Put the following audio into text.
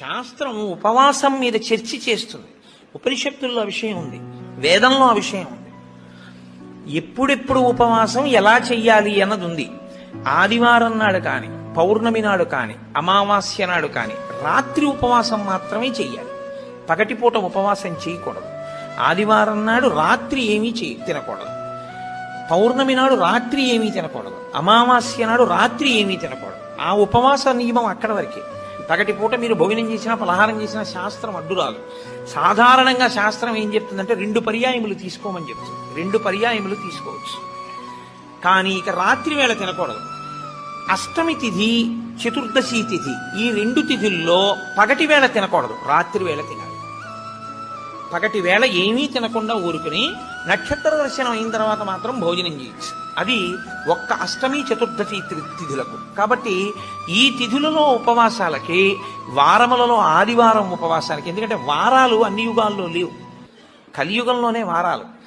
శాస్త్రం ఉపవాసం మీద చర్చ చేస్తుంది. ఉపనిషత్తుల్లో ఆ విషయం ఉంది. వేదంలో ఆ విషయం ఉంది. ఎప్పుడెప్పుడు ఉపవాసం ఎలా చెయ్యాలి అన్నది ఉంది. ఆదివారం నాడు కాని పౌర్ణమి నాడు కానీ అమావాస్య నాడు కాని రాత్రి ఉపవాసం మాత్రమే చెయ్యాలి. పగటిపూట ఉపవాసం చేయకూడదు. ఆదివారం నాడు రాత్రి ఏమీ చేయ తినకూడదు. పౌర్ణమి నాడు రాత్రి ఏమీ తినకూడదు. అమావాస్య నాడు రాత్రి ఏమీ తినకూడదు. ఆ ఉపవాస నియమం అక్కడ వరకే. పగటి పూట మీరు భోజనం చేసినా పలహారం చేసినా శాస్త్రం అడ్డురాలు సాధారణంగా శాస్త్రం ఏం చెప్తుందంటే రెండు పర్యాయములు తీసుకోమని చెప్తుంది. రెండు పర్యాయములు తీసుకోవచ్చు. కానీ ఇక రాత్రి వేళ తినకూడదు. అష్టమి తిథి చతుర్దశి తిథి ఈ రెండు తిథుల్లో పగటి వేళ తినకూడదు. రాత్రి వేళ తినాలి. పగటి వేళ ఏమీ తినకుండా ఊరుకుని నక్షత్ర దర్శనం అయిన తర్వాత మాత్రం భోజనం చేయొచ్చు. అది ఒక్క అష్టమి చతుర్దశి తిథులకు. కాబట్టి ఈ తిథులలో ఉపవాసాలకి వారములలో ఆదివారం ఉపవాసాలకి ఎందుకంటే వారాలు అన్ని యుగాల్లో లేవు. కలియుగంలోనే వారాలు.